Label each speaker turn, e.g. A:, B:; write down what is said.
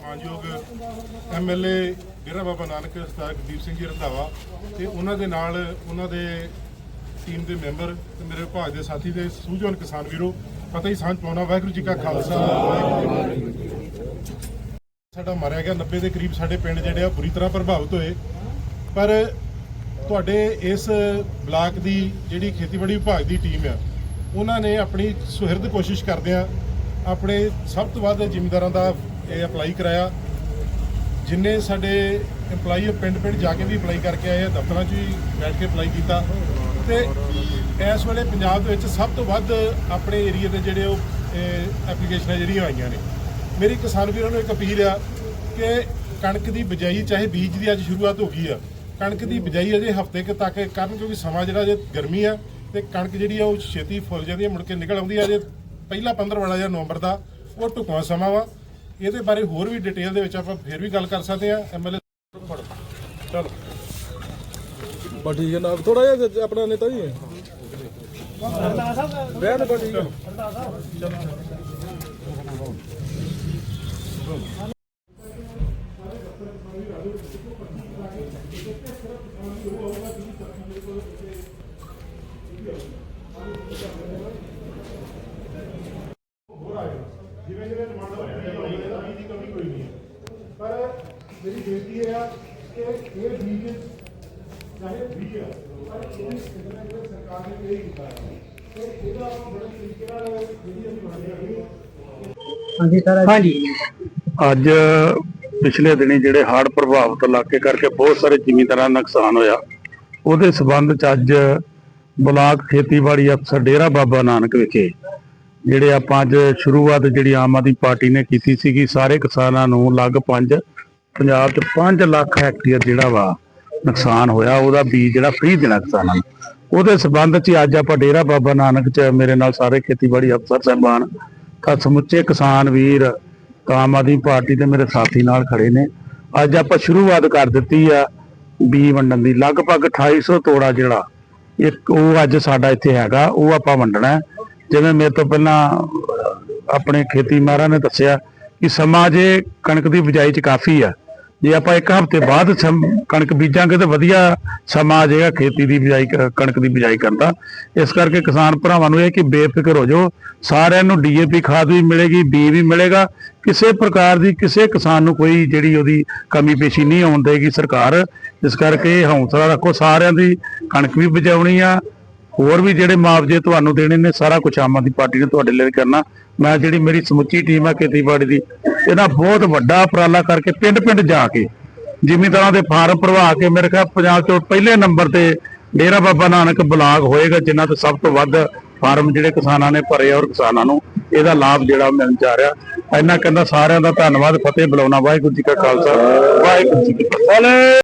A: ਮਾਨਯੋਗ ਐਮਐਲਏ ਡੇਰਾ ਬਾਬਾ ਨਾਨਕ, ਸਰਦਾਰ ਗੁਰਦੀਪ ਸਿੰਘ ਜੀ ਰੰਧਾਵਾ ਤੇ ਉਹਨਾਂ ਦੇ ਨਾਲ ਉਹਨਾਂ ਦੇ ਟੀਮ ਦੇ ਮੈਂਬਰ ਤੇ ਮੇਰੇ ਵਿਭਾਗ ਦੇ ਸਾਥੀ ਦੇ ਸੂਝਵਾਨ ਕਿਸਾਨ ਵੀਰੋ, ਪਤਾ ਹੀ ਸਾਂਝ ਪਾਉਣਾ, ਵਾਹਿਗੁਰੂ ਜੀ ਕਾ ਖਾਲਸਾ ਵਾਹਿਗੁਰੂ ਜੀ ਸਾਡਾ ਮਾਰਿਆ ਗਿਆ 90 ਦੇ ਕਰੀਬ ਸਾਡੇ ਪਿੰਡ ਜਿਹੜੇ ਆ ਬੁਰੀ ਤਰ੍ਹਾਂ ਪ੍ਰਭਾਵਿਤ ਹੋਏ। ਪਰ ਤੁਹਾਡੇ ਇਸ ਬਲਾਕ ਦੀ ਜਿਹੜੀ ਖੇਤੀਬਾੜੀ ਵਿਭਾਗ ਦੀ ਟੀਮ ਆ ਉਹਨਾਂ ਨੇ ਆਪਣੀ ਸੁਹਿਰਦ ਕੋਸ਼ਿਸ਼ ਕਰਦਿਆਂ ਆਪਣੇ ਸਭ ਤੋਂ ਵੱਧ ਜ਼ਿਮੀਂਦਾਰਾਂ ਦਾ ਇਹ ਅਪਲਾਈ ਕਰਾਇਆ। ਜਿੰਨੇ ਸਾਡੇ EMPLOYE ਪਿੰਡ ਪਿੰਡ ਜਾ ਕੇ ਵੀ ਅਪਲਾਈ ਕਰਕੇ ਆਏ ਆ, ਦਫ਼ਤਰਾਂ 'ਚ ਵੀ ਬੈਠ ਕੇ ਅਪਲਾਈ ਕੀਤਾ। ਤੇ ਇਸ ਵੇਲੇ ਪੰਜਾਬ ਦੇ ਵਿੱਚ ਸਭ ਤੋਂ ਵੱਧ ਆਪਣੇ ਏਰੀਆ ਦੇ ਜਿਹੜੇ ਉਹ ਐਪਲੀਕੇਸ਼ਨਾਂ ਜਿਹੜੀਆਂ ਆਈਆਂ ਨੇ। ਮੇਰੀ ਕਿਸਾਨ ਵੀਰਾਂ ਨੂੰ ਇੱਕ ਅਪੀਲ ਆ ਕਿ ਕਣਕ ਦੀ ਬਿਜਾਈ ਚਾਹੇ ਬੀਜ ਦੀ ਅੱਜ ਸ਼ੁਰੂਆਤ ਹੋ ਗਈ ਆ, ਕਣਕ ਦੀ ਬਿਜਾਈ ਅਜੇ ਹਫ਼ਤੇ ਕੁ ਤੱਕ ਕਰਨ ਕਿਉਂਕਿ ਸਮਾਂ ਜਿਹੜਾ ਜੇ ਗਰਮੀ ਆ ਤੇ ਕਣਕ ਜਿਹੜੀ ਆ ਉਹ ਛੇਤੀ ਫੁੱਲ ਜਾਂਦੀ ਆ ਮੁੜ ਕੇ ਨਿਕਲ ਆਉਂਦੀ ਆ। ਜੇ ਪਹਿਲਾ 15 ਵਾਲਾ ਜਾਂ ਨਵੰਬਰ ਦਾ ਉਹ ਢੁਕਵਾਂ ਸਮਾਂ ਵਾ। ਇਹਦੇ ਬਾਰੇ ਹੋਰ ਵੀ ਡਿਟੇਲ ਦੇ ਵਿੱਚ ਆਪਾਂ ਫੇਰ ਵੀ ਗੱਲ ਕਰ ਸਕਦੇ ਆ। ਐਮਐਲਏ ਚਲੋ।
B: ਬਸ ਠੀਕ ਹੈ ਨਾ ਥੋੜਾ ਜਿਹਾ ਤੇ ਆਪਣਾ ਨੇਤਾ ਜੀ। ਬੈਠ ਬਸ ਠੀਕ ਹੈ
A: ਜਿਵੇਂ ਜਿਵੇਂ ਡਿਮਾਂਡ ਹੋਇਆ ਹੈ ਦੀ ਕਮੀ ਕੋਈ ਨਹੀਂ ਹੈ ਪਰ ਮੇਰੀ ਬੇਨਤੀ ਇਹ ਆ ਕਿ ਇਹ ਬੀਜ ਚਾਹੇ ਬੀਜ ਆ ਪਰ ਇਹ ਕਿਤੇ ਨਾ ਕਿਤੇ ਸਰਕਾਰ ਨੇ ਇਹ ਕੀਤਾ ਹੈ। ਤੇ ਇਹਦਾ ਆਪਾਂ ਬੜੇ ਤਰੀਕੇ ਨਾਲ ਜਿਹੜੀ ਅਸੀਂ ਬਣਾਈ ਹੈਗੀ
C: ਹਾਂਜੀ ਸਰ ਹਾਂਜੀ।
D: ਅੱਜ ਪਿਛਲੇ ਦਿਨੀ ਜਿਹੜੇ ਹੜ੍ਹ ਪ੍ਰਭਾਵਿਤ ਇਲਾਕੇ ਕਰਕੇ ਬਹੁਤ ਸਾਰੇ ਜ਼ਿਮੀਂਦਾਰਾਂ ਦਾ ਨੁਕਸਾਨ ਹੋਇਆ। ਉਹਦੇ ਸਬੰਧ ਚ ਅੱਜ ਬਲਾਕ ਖੇਤੀਬਾੜੀ ਅਫਸਰ ਡੇਰਾ ਬਾਬਾ ਨਾਨਕ ਵਿਖੇ, ਜਿਹੜੇ ਆਪਾਂ ਅੱਜ ਸ਼ੁਰੂਆਤ ਜਿਹੜੀ ਆਮ ਆਦਮੀ ਪਾਰਟੀ ਨੇ ਕੀਤੀ ਸੀਗੀ, ਸਾਰੇ ਕਿਸਾਨਾਂ ਨੂੰ ਲਗਭਗ ਪੰਜਾਬ ਚ 5 ਲੱਖ ਹੈਕਟੇਅਰ ਜਿਹੜਾ ਵਾ ਨੁਕਸਾਨ ਹੋਇਆ, ਉਹਦਾ ਬੀਜ ਜਿਹੜਾ ਫ੍ਰੀ ਦੇਣਾ ਕਿਸਾਨਾਂ ਨੂੰ। ਉਹਦੇ ਸਬੰਧ ਚ ਅੱਜ ਆਪਾਂ ਡੇਰਾ ਬਾਬਾ ਨਾਨਕ ਚ ਮੇਰੇ ਨਾਲ ਸਾਰੇ ਖੇਤੀਬਾੜੀ ਅਫਸਰ ਸਾਹਿਬਾਨ ਤਾਂ ਸਮੁੱਚੇ ਕਿਸਾਨ ਵੀਰ ਆਮ ਆਦਮੀ ਪਾਰਟੀ ਦੇ ਮੇਰੇ ਸਾਥੀ ਨਾਲ ਖੜੇ ਨੇ। ਅੱਜ ਆਪਾਂ ਸ਼ੁਰੂਆਤ ਕਰ ਦਿੱਤੀ ਆ ਬੀ ਵੰਡਣ ਦੀ। ਲਗਭਗ 2800 ਤੋੜਾ ਜਿਹੜਾ ਇੱਕ ਉਹ ਅੱਜ ਸਾਡਾ ਇੱਥੇ ਹੈਗਾ, ਉਹ ਆਪਾਂ ਵੰਡਣਾ ਜਿਵੇਂ ਮੇਰੇ ਤੋਂ ਪਹਿਲਾਂ ਆਪਣੇ ਖੇਤੀ ਮਾਹਰਾਂ ਨੇ ਦੱਸਿਆ ਕਿ ਸਮਾਂ ਜੇ ਕਣਕ ਦੀ ਬਿਜਾਈ 'ਚ ਕਾਫੀ ਆ ਜੇ ਆਪਾਂ ਇੱਕ ਹਫ਼ਤੇ ਬਾਅਦ ਸਮ- ਕਣਕ ਬੀਜਾਂਗੇ ਤਾਂ ਵਧੀਆ ਸਮਾਂ ਆ ਜਾਏਗਾ ਖੇਤੀ ਦੀ ਬਿਜਾਈ ਕਣਕ ਦੀ ਬਿਜਾਈ ਕਰਨ ਦਾ ਇਸ ਕਰਕੇ ਕਿਸਾਨ ਭਰਾਵਾਂ ਨੂੰ ਇਹ ਕਿ ਬੇਫਿਕਰ ਹੋ ਜਾਓ। ਸਾਰਿਆਂ ਨੂੰ ਡੀਏਪੀ ਖਾਦ ਵੀ ਮਿਲੇਗੀ, ਬੀ ਵੀ ਮਿਲੇਗਾ। ਕਿਸੇ ਪ੍ਰਕਾਰ ਦੀ ਕਿਸੇ ਕਿਸਾਨ ਨੂੰ ਕੋਈ ਜਿਹੜੀ ਉਹਦੀ ਕਮੀ ਪੇਸ਼ੀ ਨਹੀਂ ਆਉਣ ਦੇਗੀ ਸਰਕਾਰ। ਇਸ ਕਰਕੇ ਹੌਂਸਲਾ ਰੱਖੋ। ਸਾਰਿਆਂ ਦੀ ਕਣਕ ਵੀ ਬਚਾਉਣੀ ਆ। ਹੋਰ ਵੀ ਜਿਹੜੇ ਮੁਆਵਜ਼ੇ ਤੁਹਾਨੂੰ ਦੇਣੇ ਨੇ, ਸਾਰਾ ਕੁਝ ਆਮ ਆਦਮੀ ਪਾਰਟੀ ਨੇ ਤੁਹਾਡੇ ਲਈ ਕਰਨਾ। ਮੈਂ ਜਿਹੜੀ ਮੇਰੀ ਸਮੁੱਚੀ ਟੀਮ ਹੈ ਖੇਤੀਬਾੜੀ ਦੀ, ਇਹਦਾ ਬਹੁਤ ਵੱਡਾ ਉਪਰਾਲਾ ਕਰਕੇ ਪਿੰਡ ਪਿੰਡ ਜਾ ਕੇ, ਜ਼ਿਮੀਂਦਾਰਾਂ ਦੇ ਫਾਰਮ ਭਰਵਾ ਕੇ, ਮੇਰੇ ਖਿਆਲ ਪੰਜਾਬ ਚੋਂ ਪਹਿਲੇ ਨੰਬਰ ਤੇ ਡੇਰਾ ਬਾਬਾ ਨਾਨਕ ਬਲਾਕ ਹੋਏਗਾ, ਜਿਨ੍ਹਾਂ ਤੋਂ ਸਭ ਤੋਂ ਵੱਧ ਫਾਰਮ ਜਿਹੜੇ ਕਿਸਾਨਾਂ ਨੇ ਭਰੇ ਔਰ ਕਿਸਾਨਾਂ ਨੂੰ ਇਹਦਾ ਲਾਭ ਜਿਹੜਾ ਮਿਲਣ ਜਾ ਰਿਹਾ। ਇਹਨਾਂ ਕਹਿੰਦਾ ਸਾਰਿਆਂ ਦਾ ਧੰਨਵਾਦ, ਫਤਿਹ ਬੁਲਾਉਣਾ, ਵਾਹਿਗੁਰੂ ਜੀ ਕਾ ਖਾਲਸਾ, ਵਾਹਿਗੁਰੂ ਜੀ ਕੀ ਫਤਿਹ।